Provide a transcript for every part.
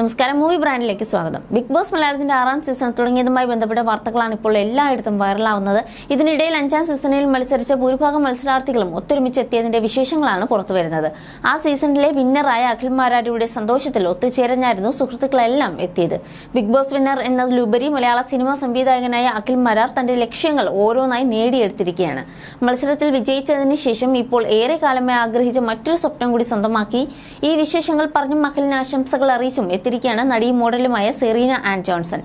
നമസ്കാരം മൂവി ബ്രാൻഡിലേക്ക് സ്വാഗതം. Big boss മലയാളത്തിന്റെ ആറാം സീസൺ തുടങ്ങിയതുമായി ബന്ധപ്പെട്ട വാർത്തകളാണ് ഇപ്പോൾ എല്ലായിടത്തും വൈറലാവുന്നത്. ഇതിനിടയിൽ അഞ്ചാം സീസണിൽ മത്സരിച്ച ഭൂരിഭാഗം മത്സരാർത്ഥികളും ഒത്തൊരുമിച്ച് എത്തിയതിന്റെ വിശേഷങ്ങളാണ് പുറത്തുവരുന്നത് ആ സീസണിലെ വിന്നറായ അഖിൽ മാരാരിയുടെ സന്തോഷത്തിൽ ഒത്തുചേരാനായിരുന്നു സുഹൃത്തുക്കളെല്ലാം എത്തിയത്. ബിഗ് ബോസ് വിന്നർ എന്നതിലുപരി മലയാള സിനിമാ സംവിധായകനായ അഖിൽ മരാർ തന്റെ ലക്ഷ്യങ്ങൾ ഓരോന്നായി നേടിയെടുത്തിരിക്കുകയാണ്. മത്സരത്തിൽ വിജയിച്ചതിന് ശേഷം ഇപ്പോൾ ഏറെ കാലമായി ആഗ്രഹിച്ച മറ്റൊരു സ്വപ്നം കൂടി സ്വന്തമാക്കി. ഈ വിശേഷങ്ങൾ പറഞ്ഞും അഖിലിന് ആശംസകൾ അറിയിച്ചും എത്തിയിരിക്കുകയാണ് നടിയും മോഡലുമായ സെറീന ആൻഡ് ജോൺസൺ.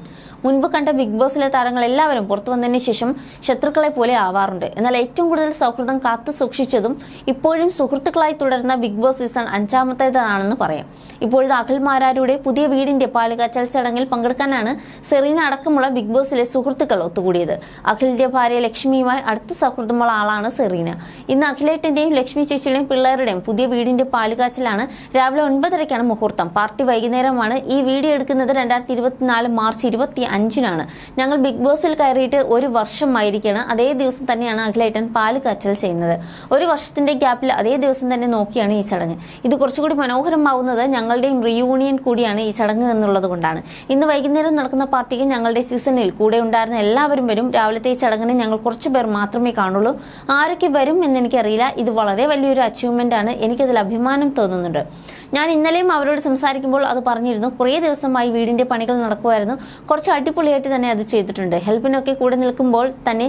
മുൻപ് കണ്ട ബിഗ് ബോസിലെ താരങ്ങൾ എല്ലാവരും പുറത്തു വന്നതിന് ശേഷം ശത്രുക്കളെ പോലെ ആവാറുണ്ട്. എന്നാൽ ഏറ്റവും കൂടുതൽ സൗഹൃദം കാത്തു സൂക്ഷിച്ചതും ഇപ്പോഴും സുഹൃത്തുക്കളായി തുടരുന്ന ബിഗ് ബോസ് സീസൺ അഞ്ചാമത്തേതാണെന്ന് പറയാം. ഇപ്പോഴത്തെ അഖിൽമാരാരുടെ പുതിയ വീടിന്റെ പാലുകാച്ചൽ ചടങ്ങിൽ പങ്കെടുക്കാനാണ് സെറീന അടക്കമുള്ള ബിഗ് ബോസിലെ സുഹൃത്തുക്കൾ ഒത്തുകൂടിയത്. അഖിലിന്റെ ഭാര്യ ലക്ഷ്മിയുമായി അടുത്ത സൗഹൃദമുള്ള ആളാണ് സെറീന. ഇന്ന് അഖിലേട്ടന്റെയും ലക്ഷ്മി ചേച്ചിയുടെയും പിള്ളേരുടെയും പുതിയ വീടിന്റെ പാലുകാച്ചിലാണ് രാവിലെ ഒൻപതരയ്ക്കാണ് മുഹൂർത്തം. പാർട്ടി വൈകുന്നേരമാണ് ഈ വീഡിയോ എടുക്കുന്നത് രണ്ടായിരത്തി ഇരുപത്തിനാല് മാർച്ച് ഇരുപത്തി അഞ്ചിനാണ്. ഞങ്ങൾ ബിഗ് ബോസിൽ കയറിയിട്ട് ഒരു വർഷമായിരിക്കുകയാണ് അതേ ദിവസം തന്നെയാണ് അഖിലേട്ടൻ പാൽ കാച്ചൽ ചെയ്യുന്നത്. ഒരു വർഷത്തിന്റെ ഗ്യാപ്പിൽ അതേ ദിവസം തന്നെ നോക്കിയാണ് ഈ ചടങ്ങ്. ഇത് കുറച്ചുകൂടി മനോഹരമാവുന്നത് ഞങ്ങളുടെയും റിയൂണിയൻ കൂടിയാണ് ഈ ചടങ്ങ് എന്നുള്ളത് കൊണ്ടാണ്. ഇന്ന് വൈകുന്നേരം നടക്കുന്ന പാർട്ടിക്ക് ഞങ്ങളുടെ സീസണിൽ കൂടെ ഉണ്ടായിരുന്ന എല്ലാവരും വരും. രാവിലത്തെ ഈ ചടങ്ങിന് ഞങ്ങൾ കുറച്ച് പേർ മാത്രമേ കാണുള്ളൂ. ആരൊക്കെ വരും എന്ന് എനിക്കറിയില്ല ഇത് വളരെ വലിയൊരു അച്ചീവ്മെന്റ് ആണ്. എനിക്കതിൽ അഭിമാനം തോന്നുന്നുണ്ട്. ഞാൻ ഇന്നലെയും അവരോട് സംസാരിക്കുമ്പോൾ അത് പറഞ്ഞിരുന്നു. കുറേ ദിവസമായി വീടിന്റെ പണികൾ നടക്കുമായിരുന്നു കുറച്ച് അടിപൊളിയായിട്ട് തന്നെ അത് ചെയ്തിട്ടുണ്ട്. ഹെൽപ്പിനൊക്കെ കൂടെ നിൽക്കുമ്പോൾ തന്നെ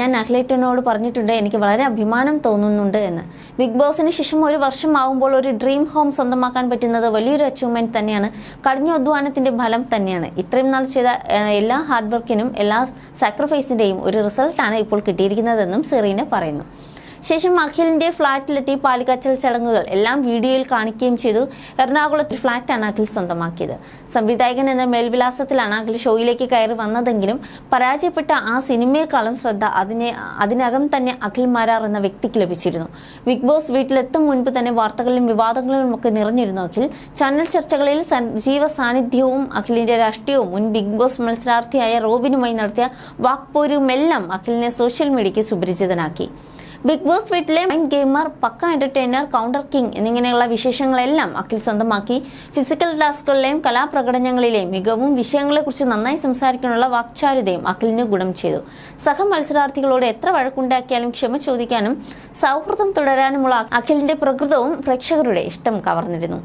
ഞാൻ അഖിലേറ്റനോട് പറഞ്ഞിട്ടുണ്ട് എനിക്ക് വളരെ അഭിമാനം തോന്നുന്നുണ്ട് എന്ന്. ബിഗ് ബോസിന് ശേഷം ഒരു വർഷം ആവുമ്പോൾ ഒരു ഡ്രീം ഹോം സ്വന്തമാക്കാൻ പറ്റുന്നത് വലിയൊരു അച്ചീവ്മെന്റ് തന്നെയാണ്. കഠിന അധ്വാനത്തിന്റെ ഫലം തന്നെയാണ്. ഇത്രയും നാൾ ചെയ്ത എല്ലാ ഹാർഡ് വർക്കിനും എല്ലാ സാക്രിഫൈസിന്റെയും ഒരു റിസൾട്ടാണ് ഇപ്പോൾ കിട്ടിയിരിക്കുന്നതെന്നും സെറീന പറയുന്നു. ശേഷം അഖിലിന്റെ ഫ്ളാറ്റിലെത്തി പാലിക്കച്ചൽ ചടങ്ങുകൾ. എല്ലാം വീഡിയോയിൽ കാണിക്കുകയും ചെയ്തു. എറണാകുളത്ത് ഫ്ളാറ്റാണ് അഖിൽ സ്വന്തമാക്കിയത്. സംവിധായകൻ എന്ന മേൽവിലാസത്തിലാണ് അഖിൽ ഷോയിലേക്ക് കയറി വന്നതെങ്കിലും പരാജയപ്പെട്ട ആ സിനിമയെക്കാളും ശ്രദ്ധ അതിനെ അതിനകം തന്നെ അഖിൽ മാരാർ എന്ന വ്യക്തിക്ക് ലഭിച്ചിരുന്നു. ബിഗ് ബോസ് വീട്ടിലെത്തും മുൻപ് തന്നെ വാർത്തകളിലും വിവാദങ്ങളിലും ഒക്കെ നിറഞ്ഞിരുന്നു അഖിൽ. ചാനൽ ചർച്ചകളിൽ സജീവ സാന്നിധ്യവും അഖിലിന്റെ രാഷ്ട്രീയവും. മുൻ ബിഗ് ബോസ് മത്സരാർത്ഥിയായ റോബിനുമായി നടത്തിയ വാക്പോരുമെല്ലാം അഖിലിനെ സോഷ്യൽ മീഡിയയ്ക്ക് സുപരിചിതനാക്കി. ബിഗ് ബോസ് വീട്ടിലെ mind gamer pakka entertainer counter king എന്നിങ്ങനെയുള്ള വിശേഷങ്ങളെല്ലാം അഖിൽ സ്വന്തമാക്കി. ഫിസിക്കൽ ടാസ്കുകളിലെയും കലാപ്രകടനങ്ങളിലെയും മികവും വിഷയങ്ങളെക്കുറിച്ച് നന്നായി സംസാരിക്കാനുള്ള വാക്ചാരുതയും അഖിലിന് ഗുണം ചെയ്തു. സഹ മത്സരാർത്ഥികളോട് എത്ര വഴക്കുണ്ടാക്കിയാലും ക്ഷമ ചോദിക്കാനും സൗഹൃദം തുടരാനുമുള്ള അഖിലിന്റെ പ്രകൃതവും പ്രേക്ഷകരുടെ ഇഷ്ടം കവർന്നിരുന്നു.